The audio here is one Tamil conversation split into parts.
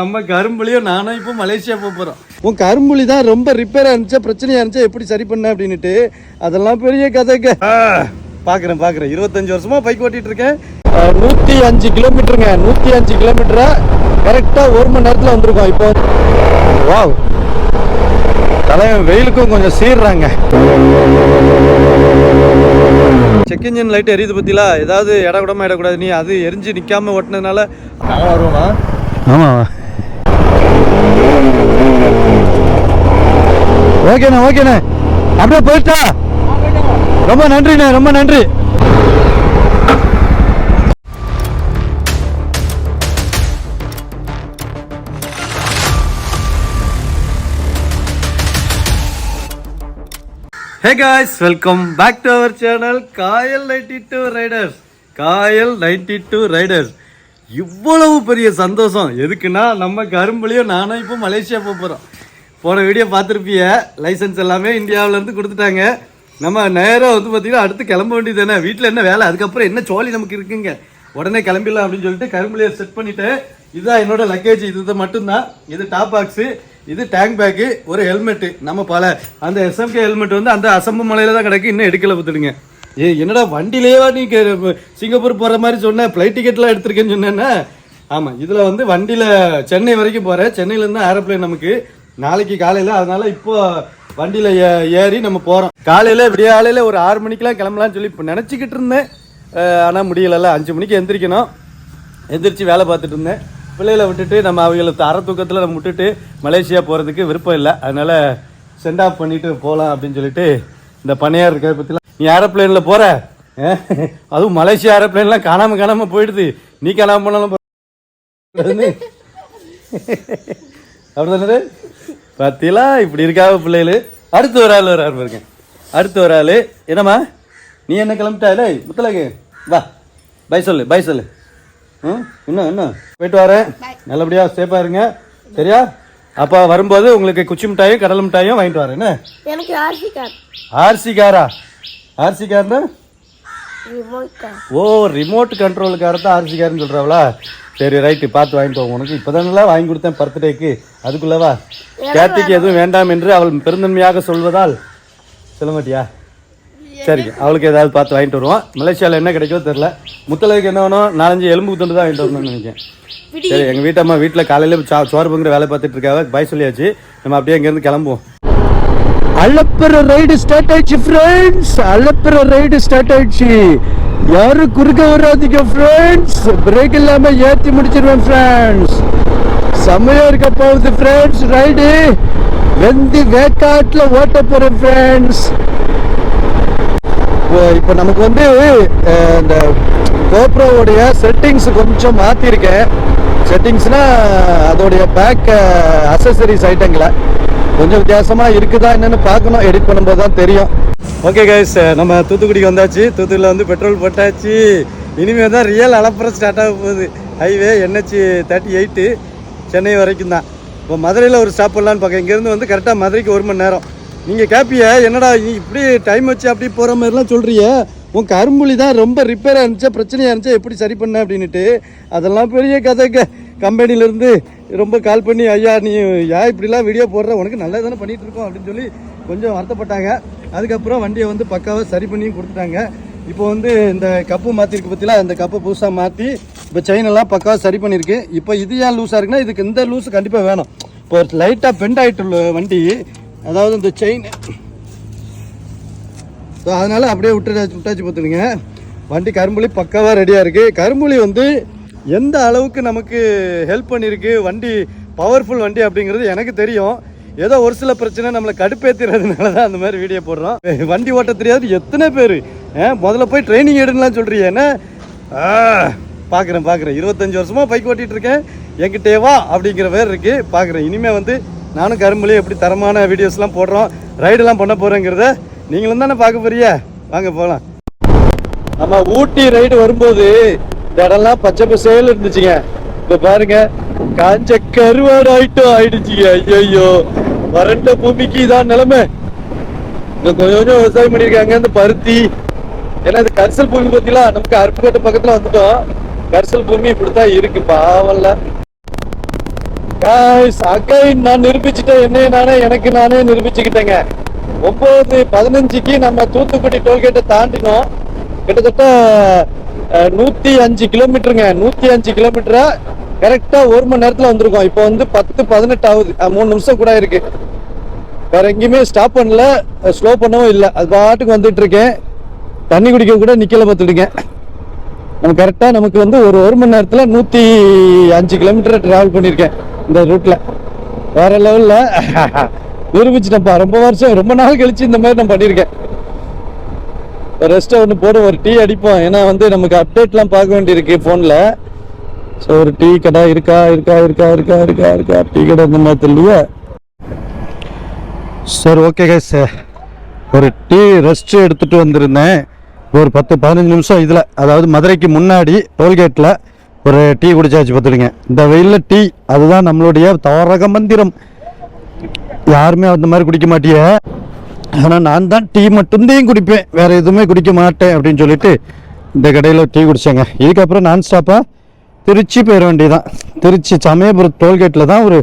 நம்ம கரும்புலியும் நானும் இப்போ மலேசியா போக போகிறோம் உன் கரும்புலி தான் ரொம்ப ரிப்பேராக இருந்துச்சா பிரச்சனையாக இருந்துச்சா எப்படி சரி பண்ண அப்படின்னுட்டு. அதெல்லாம் பெரிய கதைங்க. பார்க்குறேன் பார்க்குறேன் இருபத்தஞ்சு வருஷமா பைக் ஓட்டிட்டு இருக்கேன். நூற்றி அஞ்சு கிலோமீட்டருங்க நூற்றி அஞ்சு கிலோமீட்டரா கரெக்டாக ஒரு மணி நேரத்தில் வந்திருக்கோம் இப்போ. வாவ் தலைவன் வெயிலுக்கும் கொஞ்சம் சீர்றாங்க. செக் இன்ஜின் லைட் எரியுது பத்திலா? ஏதாவது இட கூடமா இடக்கூடாது நீ அது எரிஞ்சு நிக்காம ஓட்டினதுனால. நான் வருவோமா ஆமா. ஓகேண்ணா ஓகேண்ணே அப்படியே போயிட்டா? ரொம்ப நன்றிண்ணே ரொம்ப நன்றி. Hey guys welcome back to our channel Kayal ninety two riders Kayal ninety two riders இவ்வளவு பெரிய சந்தோஷம். எதுக்குன்னா நம்ம கரும்புலையும் நானும் இப்போ மலேசியா போக போகிறோம் போன வீடியோ பார்த்துருப்பிய? லைசன்ஸ் எல்லாமே இந்தியாவிலேருந்து கொடுத்துட்டாங்க. நம்ம நேராக வந்து பார்த்தீங்கன்னா அடுத்து கிளம்ப வேண்டியது தானே? வீட்டில் என்ன வேலை? அதுக்கப்புறம் என்ன சோழி நமக்கு இருக்குங்க? உடனே கிளம்பிடலாம் அப்படின்னு சொல்லிட்டு கரும்புலையை செட் பண்ணிவிட்டு இதுதான் என்னோட லக்கேஜ் இது மட்டும்தான். இது டாப் பாக்ஸு இது டேங்க் பேக்கு ஒரு ஹெல்மெட்டு நம்ம பல அந்த எஸ்எம்கே ஹெல்மெட் வந்து அந்த அசம்பு மலையில் தான் கிடக்கு. இன்னும் எடுக்கலை பார்த்துடுங்க. ஏ என்னடா வண்டியிலேயே நீ கே- சிங்கப்பூர் போகிற மாதிரி சொன்ன? ஃப்ளைட் டிக்கெட்லாம் எடுத்திருக்கேன்னு சொன்னேன்னா? ஆமாம் இதில் வந்து வண்டியில் சென்னை வரைக்கும் போகிறேன் சென்னையிலேருந்து ஏரோப்ளைன் நமக்கு நாளைக்கு காலையில். அதனால் இப்போ வண்டியில் ஏறி நம்ம போகிறோம் காலையில் விடியாலையில் ஒரு ஆறு மணிக்கெலாம் கிளம்பலான்னு சொல்லி இப்போ நினச்சிக்கிட்டு இருந்தேன். ஆனால் முடியலல்ல. அஞ்சு மணிக்கு எந்திரிக்கணும். எந்திரிச்சு வேலை பார்த்துட்டு இருந்தேன். பிள்ளைகளை விட்டுட்டு நம்ம அவங்கள அற தூக்கத்தில் நம்ம விட்டுட்டு மலேசியா போகிறதுக்கு விருப்பம் இல்லை. அதனால் சென்ட் ஆஃப் பண்ணிவிட்டு போகலாம் அப்படின்னு சொல்லிட்டு இந்த பணியார் இருக்கிற பற்றிலாம் நீ ஏரோப்ளேனில் போகிற அதுவும் மலேசியா ஏரோப்ளேன்லாம் காணாமல் காணாமல் போயிடுது. நீ காணாமல் போனாலும். அப்படிதானே பார்த்தீங்களா இப்படி இருக்காவ பிள்ளைகள். அடுத்து ஒரு ஆள் வராரு பாருங்க. அடுத்து ஒரு ஆள். என்னம்மா? நீ என்ன கிளம்பிட்டாலே முத்தலகு. வா. பை சொல்லு பை சொல்லு. ம் இன்னும் இன்னும் போயிட்டு வரேன் நல்லபடியாக சேஃபாக இருங்க. சரியா? அப்போ வரும்போது உங்களுக்கு குச்சி மிட்டாயும் கடல் மிட்டாயும் வாங்கிட்டு வரேன் என்ன? எனக்கு ஆர்சி கார். ஆர்சி காரா? ஆர்சி கார்னா கார் ஓ ரிமோட் கண்ட்ரோலுக்கார தான் ஆர்சி கார்னு சொல்கிறாங்களா சரி ரைட்டு பார்த்து வாங்கிட்டு வாங்க. உனக்கு இப்போதானலாம் வாங்கி கொடுத்தேன் பர்த்டேக்கு. அதுக்குள்ளவா கேத்திக்கு எதுவும் வேண்டாம் என்று அவள் பெருந்தன்மையாக சொல்வதால் சொல்ல மாட்டியா சரிங்க அவளுக்கு ஏதாவது பார்த்து வாங்கிட்டு வருவோம். மலேசியாவில் என்ன கிடைக்கோ தெரில முத்தளவுக்கு என்ன வேணும்? நாலஞ்சு எலும்பு துண்டு தான் வாங்கிட்டு வரணும்னு நினைக்கிறேன். சரி எங்கள் வீட்டம்மா வீட்டில் காலையில் சா சோறு பங்குற வேலை பார்த்துட்டு இருக்காங்க பாய் சொல்லியாச்சு. நம்ம அப்படியே இங்கேருந்து கிளம்புவோம். அலப்புற ரைடு ஸ்டார்ட் ஆயிடுச்சு ஃப்ரெண்ட்ஸ் அலப்புற ரைடு ஸ்டார்ட் ஆயிடுச்சு. யாரும் குறுக்க வராதீங்க ஃப்ரெண்ட்ஸ் பிரேக் இல்லாம ஏத்தி முடிச்சிருவேன் ஃப்ரெண்ட்ஸ் செம்மையா இருக்க போகுது ஃப்ரெண்ட்ஸ் ரைடு வெந்தி வேக்காட்டில் ஓட்ட போறேன் ஃப்ரெண்ட்ஸ் இப்போ நமக்கு வந்து இந்த கோப்ரோவுடைய செட்டிங்ஸ் கொஞ்சம் மாற்றிருக்கேன் செட்டிங்ஸ்னா அதோடைய பேக் அசசரிஸ் ஐட்டங்களை கொஞ்சம் வித்தியாசமாக இருக்குதா என்னென்னு பார்க்கணும். எடிட் பண்ணும்போது தான் தெரியும். ஓகே கைஸ் நம்ம தூத்துக்குடிக்கு வந்தாச்சு. தூத்துக்குடியில் வந்து பெட்ரோல் போட்டாச்சு. இனிமேல் தான் ரியல் அலப்புறம் ஸ்டார்ட் ஆக போகுது. Highway NH thirty eight Chennai வரைக்கும் தான். இப்போ மதுரையில் ஒரு ஸ்டாப் பண்ணலான்னு பார்க்க இங்கேருந்து வந்து கரெக்டாக மதுரைக்கு ஒரு மணி நேரம். நீங்கள் கேட்பிய என்னடா நீ இப்படி டைம் வச்சு அப்படி போகிற மாதிரிலாம் சொல்கிறிய உன் கரும்புலி தான் ரொம்ப ரிப்பேராக இருந்துச்சா பிரச்சனையாக இருந்துச்சா எப்படி சரி பண்ண அப்படின்ட்டு அதெல்லாம் பெரிய கதைங்க. கம்பெனிலேருந்து ரொம்ப கால் பண்ணி ஐயா நீ ஏன் இப்படிலாம் வீடியோ போடுற உனக்கு நல்லா தானே பண்ணிகிட்டு இருக்கோம் அப்படின்னு சொல்லி கொஞ்சம் வருத்தப்பட்டாங்க. அதுக்கப்புறம் வண்டியை வந்து பக்காவாக சரி பண்ணியும் கொடுத்துட்டாங்க. இப்போ வந்து இந்த கப்பு மாற்றிருக்கு பற்றிலாம் அந்த கப்பை புதுசாக மாற்றி இப்போ செயின் எல்லாம் பக்காவாக சரி பண்ணியிருக்கு. இப்போ இது ஏன் லூஸாக இருக்குன்னா இதுக்கு இந்த லூஸு கண்டிப்பாக வேணும். இப்போ லைட்டாக பெண்ட் ஆகிட்டு வண்டி அதாவது இந்த செயின் ஸோ அதனால் அப்படியே விட்டுட்டாச்சு விட்டாச்சு பார்த்துடுங்க வண்டி கரும்புலி பக்காவாக ரெடியாக இருக்குது கரும்புலி வந்து எந்த அளவுக்கு நமக்கு ஹெல்ப் பண்ணியிருக்கு வண்டி பவர்ஃபுல் வண்டி அப்படிங்கிறது எனக்கு தெரியும். ஏதோ ஒரு சில பிரச்சனை நம்மளை கடுப்பேற்றுறதுனால தான் அந்த மாதிரி வீடியோ போடுறோம். வண்டி ஓட்ட தெரியாது எத்தனை பேர்? முதல்ல போய் ட்ரைனிங் எடுக்கலாம் சொல்கிறீங்க என்ன? பார்க்குறேன் பார்க்குறேன் இருபத்தஞ்சி வருஷமாக பைக் ஓட்டிகிட்டு இருக்கேன். என்கிட்டே வா அப்படிங்கிற பேர் இருக்குது பார்க்குறேன் இனிமேல் வந்து நானும் கரும்புலேயே எப்படி தரமான வீடியோஸ்லாம் போடுறோம் ரைடெல்லாம் பண்ண போகிறேங்கிறத நீங்களும் தானே பார்க்க போறியா வாங்க போகலாம் நம்ம ஊட்டி ரைடு வரும்போது இந்த இடம்லாம் பச்சை பசேல் இருந்துச்சுங்க. இப்ப பாருங்க காஞ்ச கருவாடு ஆயிட்டும் ஆயிடுச்சுங்க. ஐயோ வறண்ட பூமிக்கு இதான் நிலைமை. கொஞ்சம் கொஞ்சம் விவசாயம் பண்ணிருக்காங்க இந்த பருத்தி. ஏன்னா இது கரிசல் பூமி பத்திலாம் நமக்கு அருப்புக்கோட்டை பக்கத்துல வந்துட்டோம். கரிசல் பூமி இப்படித்தான் இருக்கு பாவம்ல. Guys, நான் நிரூபிச்சுட்டேன். என்னைய நானே எனக்கு நானே நிரூபிச்சுக்கிட்டேங்க. ஒன்பது பதினஞ்சுக்கு நம்ம தூத்துக்குடி டோல்கேட்டை தாண்டினோம். கிட்டத்தட்ட நூற்றி நூத்தி அஞ்சு கிலோமீட்டருங்க. நூத்தி அஞ்சு கிலோமீட்டரா கரெக்டா ஒரு மணி நேரத்துல வந்திருக்கோம். இப்போ வந்து பத்து பதினெட்டு ஆகுது. மூணு நிமிஷம் கூட இருக்கு. வேற எங்கேயுமே ஸ்டாப் பண்ணல. ஸ்லோ பண்ணவும் இல்லை. அது பாட்டுக்கு வந்துட்டு இருக்கேன். தண்ணி குடிக்க கூட நிக்கல பார்த்துடுங்க நம்ம கரெக்டா நமக்கு வந்து ஒரு ஒரு மணி நேரத்துல நூத்தி அஞ்சு கிலோமீட்டர் டிராவல் பண்ணியிருக்கேன் இந்த ரூட்ல வேற லெவல்ல நிரூபிச்சிட்டேன்ப்பா. ரொம்ப வருஷம் ரொம்ப நாள் கழிச்சு இந்த மாதிரி நான் பண்ணியிருக்கேன் ரெஸ்ட்டை ஒன்று போட ஒரு டீ அடிப்போம். ஏன்னா வந்து நமக்கு அப்டேட்லாம் பார்க்க வேண்டியிருக்கு ஃபோனில் ஸோ ஒரு டீ கடை இருக்கா இருக்கா இருக்கா இருக்கா இருக்கா இருக்கா? டீ கடை இந்த மாதிரி தெரியலையா. சார் ஓகே கைஸ் ஒரு டீ ரெஸ்ட் எடுத்துகிட்டு வந்திருந்தேன். ஒரு பத்து பதினஞ்சு நிமிஷம் இதில் அதாவது மதுரைக்கு முன்னாடி டோல்கேட்டில் ஒரு டீ குடிச்சாச்சு பார்த்துடுங்க இந்த வெயிலில் டீ அதுதான் நம்மளுடைய தாரக மந்திரம். யாருமே அந்த மாதிரி குடிக்க மாட்டிய. ஆனால் நான் தான் டீ மட்டும்தான் குடிப்பேன். வேறு எதுவுமே குடிக்க மாட்டேன் அப்படின்னு சொல்லிட்டு இந்த கடையில் டீ குடிச்சேங்க. இதுக்கப்புறம் நான் ஸ்டாப்பாக திருச்சி போயிட வேண்டியதான் திருச்சி சமயபுரம் டோல்கேட்டில் தான் ஒரு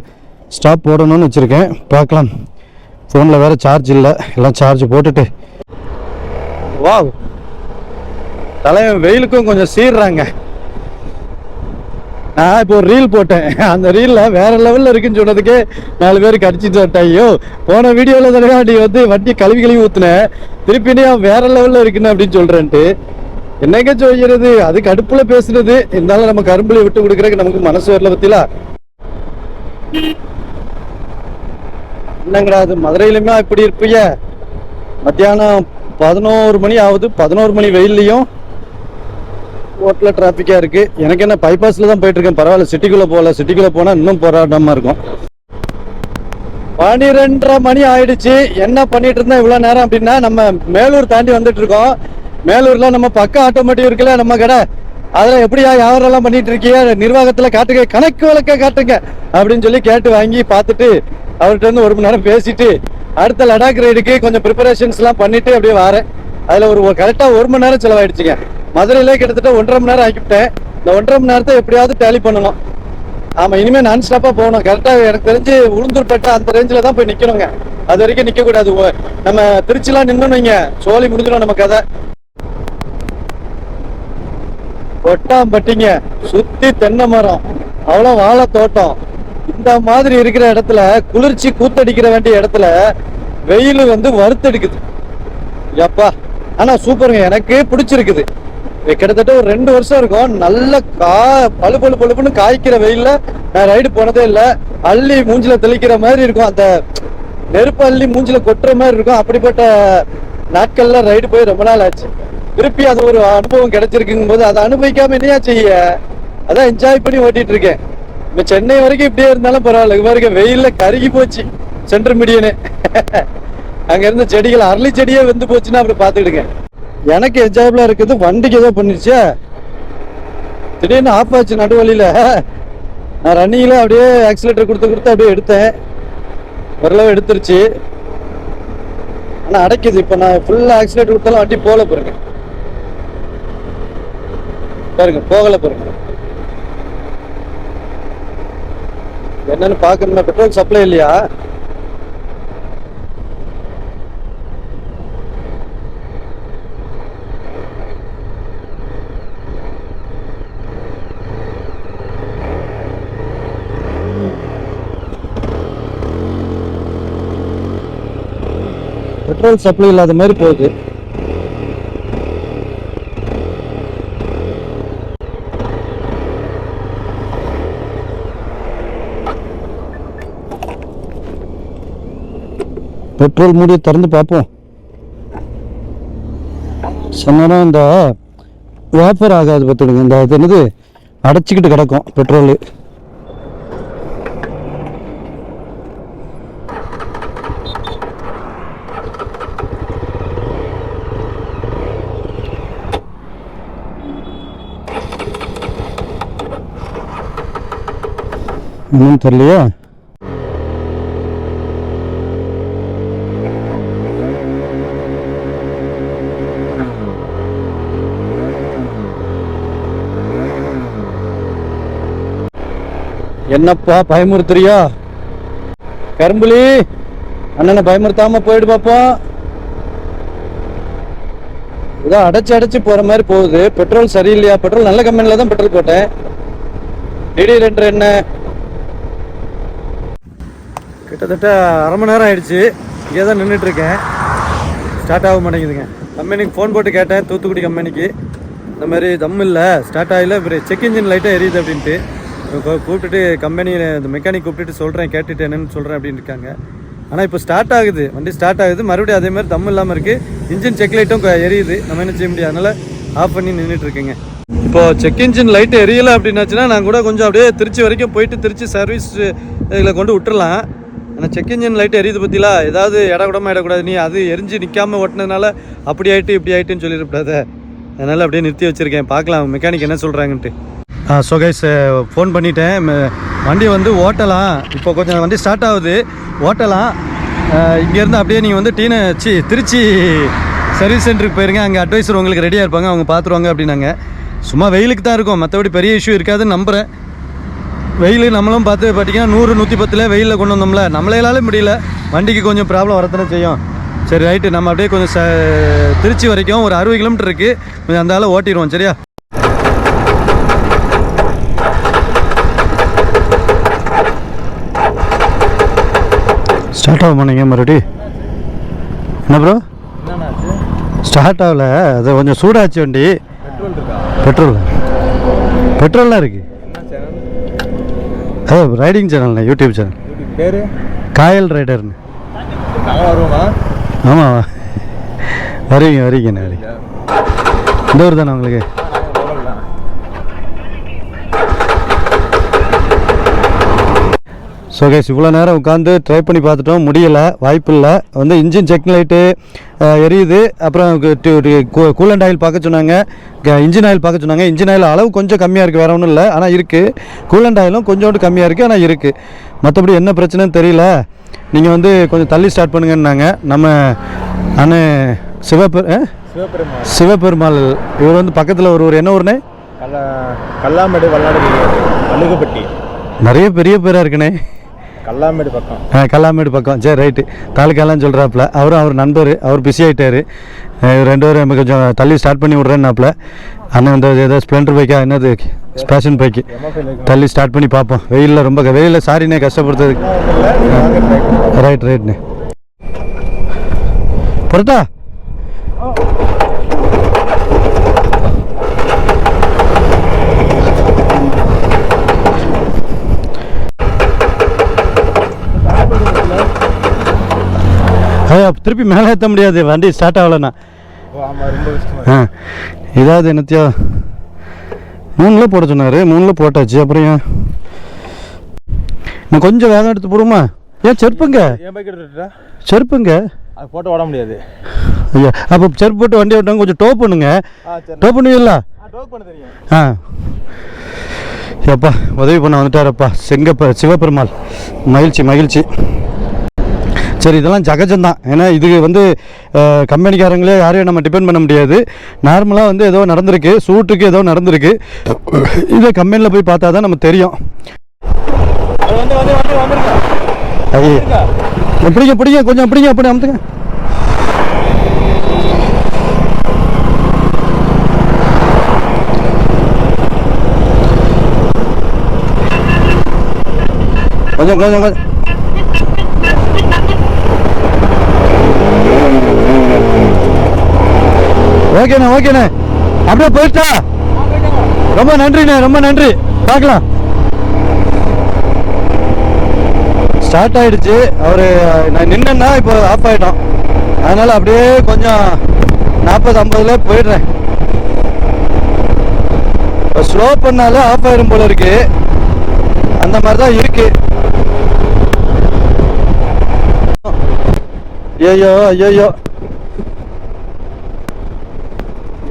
ஸ்டாப் போடணும்னு வச்சுருக்கேன். பார்க்கலாம். ஃபோனில் வேறு சார்ஜ் இல்லை. எல்லாம் சார்ஜ் போட்டுட்டு. வாவ் தலைவன் வெயிலுக்கும் கொஞ்சம் சீர்றாங்க. நான் இப்போ ஒரு ரீல் போட்டேன். அந்த ரீலில் வேற லெவலில் இருக்குன்னு சொன்னதுக்கே நாலு பேர் கடிச்சிட்டு ஐயோ போன வீடியோவில் தானே நீ வந்து வண்டி கழுவி கழுவி ஊற்றுனேன் திருப்பி நீ வேற லெவலில் இருக்குன்னு அப்படின்னு சொல்கிறேன்ட்டு என்னங்க சொல்கிறது அது கடுப்புல பேசுறது. இருந்தாலும் நம்ம கரும்புல விட்டு கொடுக்குறதுக்கு நமக்கு மனசு வரல பத்திலா என்னங்கடா அது மதுரையிலுமே இப்படி இருப்பீங்க மத்தியானம் பதினோரு மணி ஆகுது. பதினோரு மணி வெயில்லையும் ரோட்டில் டிராஃபிக்காக இருக்கு. எனக்கு என்ன பைபாஸில் தான் போயிட்டுருக்கேன். பரவாயில்ல சிட்டிக்குள்ளே போகல. சிட்டிக்குள்ளே போனால் இன்னும் போராட்டமாக இருக்கும். பனிரெண்டரை மணி ஆயிடுச்சு. என்ன பண்ணிட்டு இருந்தேன் இவ்வளோ நேரம் அப்படின்னா நம்ம மேலூர் தாண்டி வந்துட்டு இருக்கோம். மேலூர்ல நம்ம பக்கம் ஆட்டோமேட்டிக் இருக்குல்ல நம்ம கடை. அதில் எப்படியா யாரெல்லாம் பண்ணிட்டு இருக்கீங்க நிர்வாகத்தில் காட்டுங்க. கணக்கு விளக்க காட்டுங்க. அப்படின்னு சொல்லி கேட்டு வாங்கி பார்த்துட்டு அவர்கிட்ட இருந்து ஒரு மணி நேரம் பேசிட்டு அடுத்த லடாக் ரைடுக்கு கொஞ்சம் ப்ரிப்பரேஷன்ஸ் எல்லாம் பண்ணிட்டு அப்படியே வரேன். அதில் ஒரு கரெக்டா ஒரு மணி நேரம் செலவாயிடுச்சுங்க. மதுரையிலே கிட்டத்தட்ட ஒன்றரை மணி நேரம் ஆக்கிவிட்டேன் இந்த ஒன்றரை மணி நேரத்தை எப்படியாவது டேலி பண்ணணும். ஆமா இனிமே நான் ஸ்டாப்பா போகணும் கரெக்டா எனக்கு தெரிஞ்சு உளுந்தூர்பேட்டை அந்த ரேஞ்சில தான் போய் நிக்கணுங்க. அது வரைக்கும் நிக்க கூடாது நம்ம திருச்சிலாம் நின்னோம் வைங்க. சோழி முடிஞ்சிடும் நம்ம கதை. கொட்டாம்பட்டிங்க சுத்தி தென்னை மரம் அவ்வளவு வாழை தோட்டம் இந்த மாதிரி இருக்கிற இடத்துல குளிர்ச்சி கூத்தடிக்கிற வேண்டிய இடத்துல வெயில் வந்து வறுத்தெடுக்குது. எப்பா ஆனா சூப்பருங்க எனக்கு பிடிச்சிருக்குது. கிட்டத்தட்ட ஒரு ரெண்டு வருஷம் இருக்கும். நல்ல கா பழு பழு பழுப்புன்னு காய்க்கிற வெயில்ல நான் ரைடு போனதே இல்லை. அள்ளி மூஞ்சில தெளிக்கிற மாதிரி இருக்கும். அந்த நெருப்பு அள்ளி மூஞ்சில கொட்டுற மாதிரி இருக்கும். அப்படிப்பட்ட நாட்கள்ல ரைடு போய் ரொம்ப நாள் ஆச்சு. திருப்பி அது ஒரு அனுபவம் கிடைச்சிருக்குங்கும் போது அதை அனுபவிக்காம என்னையா செய்ய? அதான் என்ஜாய் பண்ணி ஓட்டிட்டு இருக்கேன். இப்ப சென்னை வரைக்கும் இப்படியே இருந்தாலும் பரவாயில்ல. இது பாருங்க வெயில்ல கருகி போச்சு. Centre median. அங்க இருந்த செடிகள் அரளி செடியே வெந்து போச்சுன்னா அப்படி பாத்துக்கிடுங்க எனக்கு என்ஜாயபிளா இருக்குது வண்டிக்கு ஏதோ பண்ணிருச்சே. திடீர்னு ஆஃப் ஆச்சு நடுவழியில. நான் ரன்னிங்ல அப்படியே ஆக்சிலேட்டர் கொடுத்து கொடுத்து அப்படியே எடுத்தேன். ஓரளவு எடுத்துருச்சு. ஆனா அடைக்குது. இப்ப நான் ஃபுல்லா ஆக்சிலேட்டர் கொடுத்தாலும் வண்டி போகல பாருங்க. பாருங்க போகல பாருங்க. என்னன்னு பாக்கணும்னா பெட்ரோல் சப்ளை இல்லையா? பெட்ரோல் சப்ளை இல்லாத மாதிரி போகுது. பெட்ரோல் மூடியை திறந்து பார்ப்போம். சொன்னா இந்த வேப்பர் ஆகாது பார்த்துடுங்க இந்த இது என்னது? அடைச்சிக்கிட்டு கிடக்கும் பெட்ரோலு. என்னன்னு தெரியலையா என்னப்பா பயமுறுத்துறியா கரும்புலி அண்ணனை பயமுறுத்தாம போயிடு பாப்போம் ஏதோ அடைச்சு அடைச்சு போற மாதிரி போகுது பெட்ரோல் சரியில்லையா பெட்ரோல் நல்ல கம்பெனில தான் பெட்ரோல் போட்டேன் திடீரென்று என்ன கிட்டத்தட்ட அரை மணி நேரம் ஆயிடுச்சு. இங்கே தான் நின்றுட்டு இருக்கேன் ஸ்டார்ட் ஆக மாட்டேங்குதுங்க. கம்பெனிக்கு ஃபோன் போட்டு கேட்டேன் தூத்துக்குடி கம்பெனிக்கு இந்த மாதிரி தம் இல்லை ஸ்டார்ட் ஆகல அப்புறம் செக் இன்ஜின் லைட்டாக எரியுது அப்படின்ட்டு. இப்போ கூப்பிட்டுட்டு கம்பெனியில் இந்த மெக்கானிக் கூப்பிட்டுட்டு சொல்கிறேன் கேட்டுட்டு என்னென்னு சொல்கிறேன் அப்படின்னு இருக்காங்க. ஆனால் இப்போ ஸ்டார்ட் ஆகுது. வண்டி ஸ்டார்ட் ஆகுது. மறுபடியும் அதே மாதிரி தம் இல்லாமல் இருக்குது இன்ஜின் செக் லைட்டும் எரியுது. நம்ம என்ன செய்ய முடியாது அதனால் ஆஃப் பண்ணி நின்றுட்டு இருக்கேங்க இப்போ செக் இன்ஜின் லைட் எரியலை அப்படின்னாச்சுன்னா நான் கூட கொஞ்சம் அப்படியே திருச்சி வரைக்கும் போயிட்டு திருச்சி சர்வீஸ் இதில் கொண்டு விட்டுறலாம். ஆனால் செக் இன்ஜின் லைட் எரியுது பற்றிலாம் ஏதாவது இட கூடமா இடக்கூடாது நீ அது எரிஞ்சு நிற்காமல் ஓட்டினதுனால அப்படி ஆயிட்டு இப்படி ஆயிட்டுன்னு சொல்லிடக்கூடாது அதனால் அப்படியே நிறுத்தி வச்சுருக்கேன். பார்க்கலாம் மெக்கானிக் என்ன சொல்கிறாங்கன்ட்டு ஆ ஸோ கைஸ் ஃபோன் பண்ணிட்டேன். வண்டி வந்து ஓட்டலாம். இப்போ கொஞ்சம் வண்டி ஸ்டார்ட் ஆகுது. ஓட்டலாம். இங்கேருந்து அப்படியே நீங்கள் வந்து டீனை சி திருச்சி சர்வீஸ் சென்டருக்கு போயிருங்க. அங்கே அட்வைசர் உங்களுக்கு ரெடியாக இருப்பாங்க. அவங்க பார்த்துருவாங்க அப்படின்னாங்க. சும்மா வெயிலுக்கு தான் இருக்கும். மற்றபடி பெரிய இஷ்யூ இருக்காதுன்னு நம்புகிறேன் வெயில் நம்மளும் பார்த்து பார்த்தீங்கன்னா நூறு நூற்றி பத்தில் வெயிலில் கொண்டு வந்தோம்ல. நம்மளால முடியல. வண்டிக்கு கொஞ்சம் ப்ராப்ளம் வரத்தானே செய்யும். சரி ரைட்டு நம்ம அப்படியே கொஞ்சம் ச திருச்சி வரைக்கும் ஒரு அறுபது கிலோமீட்டர் இருக்குது கொஞ்சம் அந்த ஆளை ஓட்டிடுவோம் சரியா? ஸ்டார்ட் ஆக மாட்டீங்க மறுபடி? என்ன ப்ரோ ஸ்டார்ட் ஆகல. அது கொஞ்சம் சூடாச்சு வண்டி. பெட்ரோல் பெட்ரோல்லாம் இருக்குது அது ரைடிங் சேனல்ண்ணே யூடியூப் சேனல் பேர்? காயல் ரைடர்னு வருவோமா ஆமாம் வரீங்க வரீங்கண்ணே வரீங்க இந்த ஊர் தானே உங்களுக்கு போகலாம் ஸோ கைஸ் இவ்வளோ நேரம் உட்காந்து ட்ரை பண்ணி பார்த்துட்டோம். முடியலை வாய்ப்பு இல்லை வந்து இன்ஜின் செக் லைட்டு எரியுது. அப்புறம் கூலண்ட் ஆயில் பார்க்க சொன்னாங்க. இன்ஜின் ஆயில் பார்க்க சொன்னாங்க. இன்ஜின் ஆயில் அளவு கொஞ்சம் கம்மியாக இருக்குது வேற ஒன்றும் இல்லை. ஆனால் இருக்குது கூலண்ட் ஆயிலும் கொஞ்சோண்டு கம்மியாக இருக்குது ஆனால் இருக்குது மற்றபடி என்ன பிரச்சனைன்னு தெரியல. நீங்கள் வந்து கொஞ்சம் தள்ளி ஸ்டார்ட் பண்ணுங்கன்னாங்க. நம்ம அண்ணன் சிவபெரு? சிவபெருமாள். இவர் வந்து பக்கத்தில் ஒரு ஒரு என்ன ஊர்னே கல்லா கல்லாமேடு வல்லாடு அழுகுப்பட்டி நிறைய பெரிய பேராக இருக்குண்ணே. கல்லாமேடு பக்கம். ஆ கல்லாமேடு பக்கம். சரி ரைட்டு தாலுக்காலாம் சொல்கிறாப்புல அவரும் அவர் நண்பர். அவர் பிஸி ஆகிட்டார் ரெண்டு பேரும் கொஞ்சம் தள்ளி ஸ்டார்ட் பண்ணி விட்றேன்னாப்புல. அண்ணன் வந்து ஏதோ ஸ்ப்ளெண்டர் பைக்கா என்னது? ஸ்பேஷன் பைக்கு தள்ளி ஸ்டார்ட் பண்ணி பார்ப்போம். வெயிலில் ரொம்ப வெயிலில் சாரிண்ணே கஷ்டப்படுறதுக்கு ரைட் ரைட்ண்ணே புரட்டா ஐயா திருப்பி மேலே ஏற்ற முடியாது. வண்டி ஸ்டார்ட் ஆகலைண்ணா இதாவது என்னத்தியா மூணில் போட சொன்னார். மூணில் போட்டாச்சு. அப்புறம் ஏன்? நான் கொஞ்சம் வேகம் எடுத்து போடுமா? ஏன் செருப்புங்க? செருப்புங்க. அது போட்டு ஓட முடியாது. ஐயா அப்போ செருப்பு போட்டு வண்டி ஓட்டாங்க கொஞ்சம் டோ பண்ணுங்க. ஆ சரி. டோ பண்ணுவீங்களா? ஆ எப்பா உதவி பண்ண வந்துட்டாரப்பா. செங்கப்ப சிவபெருமாள். மகிழ்ச்சி மகிழ்ச்சி. சரி இதெல்லாம் ஜகஜந்தான் ஏன்னா இது வந்து கம்பெனிக்காரங்களே யாரையும் நம்ம டிபெண்ட் பண்ண முடியாது. நார்மலாக வந்து ஏதோ நடந்திருக்கு. சூட்டுக்கு ஏதோ நடந்திருக்கு. இதை கம்பெனியில் போய் பார்த்தா தான் நமக்கு தெரியும். பிடிங்க பிடிங்க கொஞ்சம் பிடிங்க அப்படி அமுத்துங்க. கொஞ்சம் கொஞ்சம் கொஞ்சம். ஓகேண்ணே ஓகேண்ணே. அப்படியே போயிட்டா ரொம்ப நன்றிண்ணே ரொம்ப நன்றி. பார்க்கலாம். ஸ்டார்ட் ஆயிடுச்சு. அவர் நான் நின்னேன்னா இப்போ ஆஃப் ஆகிட்டோம் அதனால் அப்படியே கொஞ்சம் நாற்பது ஐம்பதுல போயிடுறேன். இப்போ ஸ்லோ பண்ணாலே ஆஃப் ஆயிரும் போல இருக்கு. அந்த மாதிரி தான் இருக்கு. ஐயோ ஐயோ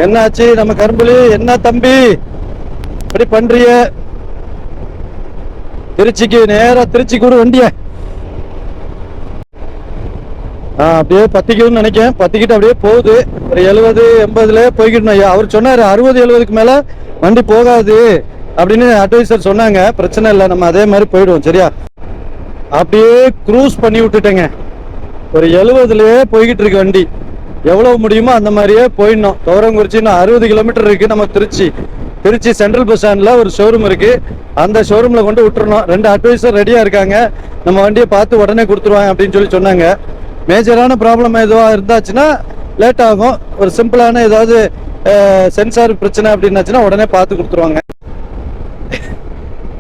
என்னாச்சு? நம்ம கரும்புலி. என்ன தம்பி? இப்படி பண்றிய? திருச்சிக்கு நேரா திருச்சி கூட வண்டிய. அப்படியே பத்திக்கணும்னு நினைக்கேன் பத்திக்கிட்டு அப்படியே போகுது. ஒரு எழுபது எண்பதுல போய்கிட்டணும் ஐயா. அவர் சொன்னாரு அறுபது எழுபதுக்கு மேல வண்டி போகாது அப்படின்னு அட்வைசர் சொன்னாங்க. பிரச்சனை இல்லை நம்ம அதே மாதிரி போயிடுவோம் சரியா? அப்படியே க்ரூஸ் பண்ணி விட்டுட்டேங்க. ஒரு எழுபதுலயே போய்கிட்டு இருக்கு வண்டி. எவ்வளவு முடியுமோ அந்த மாதிரியே போயிடணும். துவரங்குறிச்சின்னு அறுபது கிலோமீட்டர் இருக்கு. நம்ம திருச்சி. திருச்சி சென்ட்ரல் பஸ் ஸ்டாண்ட்ல ஒரு ஷோரூம் இருக்கு. அந்த ஷோரூம்ல கொண்டு விட்டுறணும். ரெண்டு அட்வைசர் ரெடியா இருக்காங்க. நம்ம வண்டியை பார்த்து உடனே கொடுத்துருவாங்க அப்படின்னு சொல்லி சொன்னாங்க. மேஜரான ப்ராப்ளம் எதுவா இருந்தாச்சுன்னா லேட் ஆகும். ஒரு சிம்பிளான ஏதாவது சென்சார் பிரச்சனை அப்படின்னாச்சுன்னா உடனே பார்த்து கொடுத்துருவாங்க.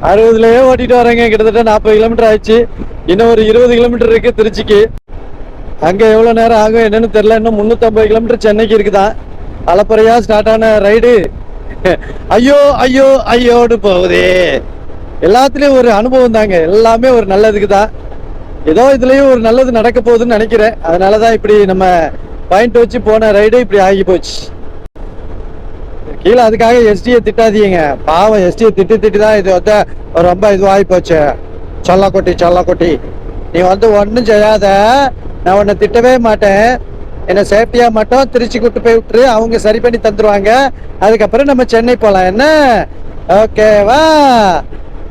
அறுபதுலயே ஓட்டிட்டு வரேங்க கிட்டத்தட்ட நாற்பது கிலோமீட்டர் ஆயிடுச்சு. இன்னும் ஒரு இருபது கிலோமீட்டர் இருக்கு திருச்சிக்கு. அங்கே எவ்வளோ நேரம் ஆகும் என்னன்னு தெரியல. இன்னும் முந்நூற்றம்பது கிலோமீட்டர் சென்னைக்கு இருக்குதான் அலப்பறையா ஸ்டார்ட் ஆன ரைடு ஐயோ ஐயோ ஐயோடு போகுதே. எல்லாத்துலேயும் ஒரு அனுபவம் தாங்க. எல்லாமே ஒரு நல்லதுக்கு தான். ஏதோ இதுலேயும் ஒரு நல்லது நடக்க போகுதுன்னு நினைக்கிறேன். அதனாலதான் இப்படி நம்ம பாயிண்ட் வச்சு போன ரைடு இப்படி ஆகி போச்சு. கீழே அதுக்காக எஸ்டியை திட்டாதீங்க. பாவம் எஸ்டியை திட்டி திட்டி தான் இது வந்து ரொம்ப இதுவாகி போச்சு. சொல்லாக்கொட்டி கொட்டி நீ வந்து ஒன்றும் செய்யாத. நான் உன்னை திட்டவே மாட்டேன். என்னை சேஃப்டியா மட்டும் திருச்சி கூட்டு போய் விட்டுரு. அவங்க சரி பண்ணி தந்துருவாங்க. அதுக்கப்புறம் நம்ம சென்னை போகலாம் என்ன? ஓகேவா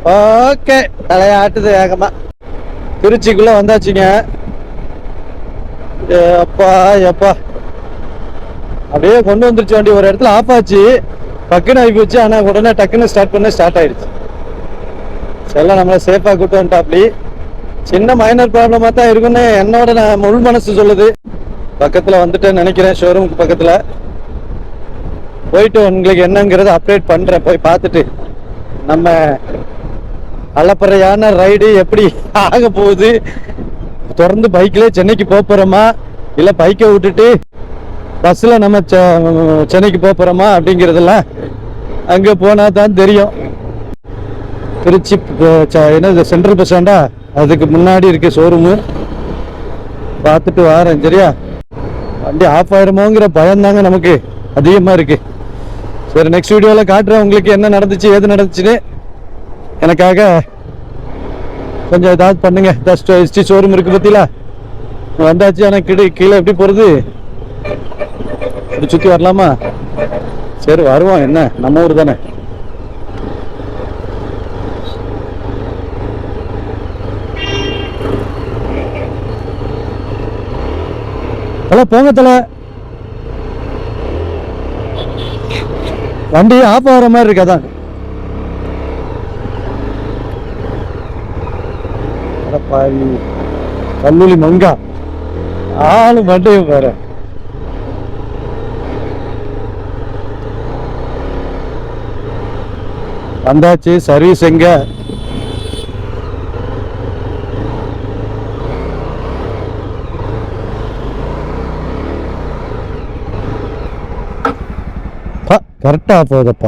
ஓகே தலையாட்டுது வேகமா. திருச்சிக்குள்ள வந்தாச்சுங்க. எப்பா எப்பா. அப்படியே கொண்டு வந்துருச்சு வண்டி. ஒரு இடத்துல ஆஃப் ஆச்சு. டக்குன்னு ஆகி போச்சு. ஆனா உடனே டக்குன்னு ஸ்டார்ட் பண்ண ஸ்டார்ட் ஆயிடுச்சு. செல்ல நம்மள சேஃபா கூட்டு வந்துட்டாப்டி. சின்ன மைனர் ப்ராப்ளமாக தான் இருக்குன்னு என்னோட நான் முள் மனசு சொல்லுது. பக்கத்தில் வந்துட்டேன்னு நினைக்கிறேன் ஷோரூமுக்கு பக்கத்தில். போயிட்டு உங்களுக்கு என்னங்கிறத அப்டேட் பண்ணுறேன் போய் பார்த்துட்டு. நம்ம அளப்பறையான ரைடு எப்படி ஆக போகுது? தொடர்ந்து பைக்கில் சென்னைக்கு போக இல்லை பைக்கை விட்டுட்டு பஸ்ஸில் நம்ம செ- சென்னைக்கு போக அப்படிங்கிறதெல்லாம் அங்கே போனால் தான் தெரியும். திருச்சி என்னது சென்ட்ரல் பஸ் ஸ்டாண்டா அதுக்கு முன்னாடி இருக்கு ஷோரூமு பார்த்துட்டு வரேன் சரியா? வண்டி ஆஃப் ஆயிருமோங்கிற பயம் தாங்க நமக்கு. அதிகமாக இருக்கு. சரி நெக்ஸ்ட் வீடியோவில் காட்டுறேன் உங்களுக்கு என்ன நடந்துச்சு ஏது நடந்துச்சுன்னு. எனக்காக கொஞ்சம் ஏதாவது பண்ணுங்க. டஸ்ட் ஹிஸ்டி ஷோரூம் இருக்கு பத்தியில. வந்தாச்சு ஆனால் கீழே கீழே எப்படி போறது? இப்படி சுற்றி வரலாமா? சரி வருவோம். என்ன? நம்ம ஊர் தானே. ஹலோ போங்க தல. வண்டி ஆஃப் ஆகிற மாதிரி இருக்கு அதான். கல்லூரி மங்கா. ஆளு மண்டையும் பாரு வந்தாச்சு சர்வீஸ் எங்க? ಕರೆಕ್ಟ್ ಆಗ್ಬೋದಪ್ಪ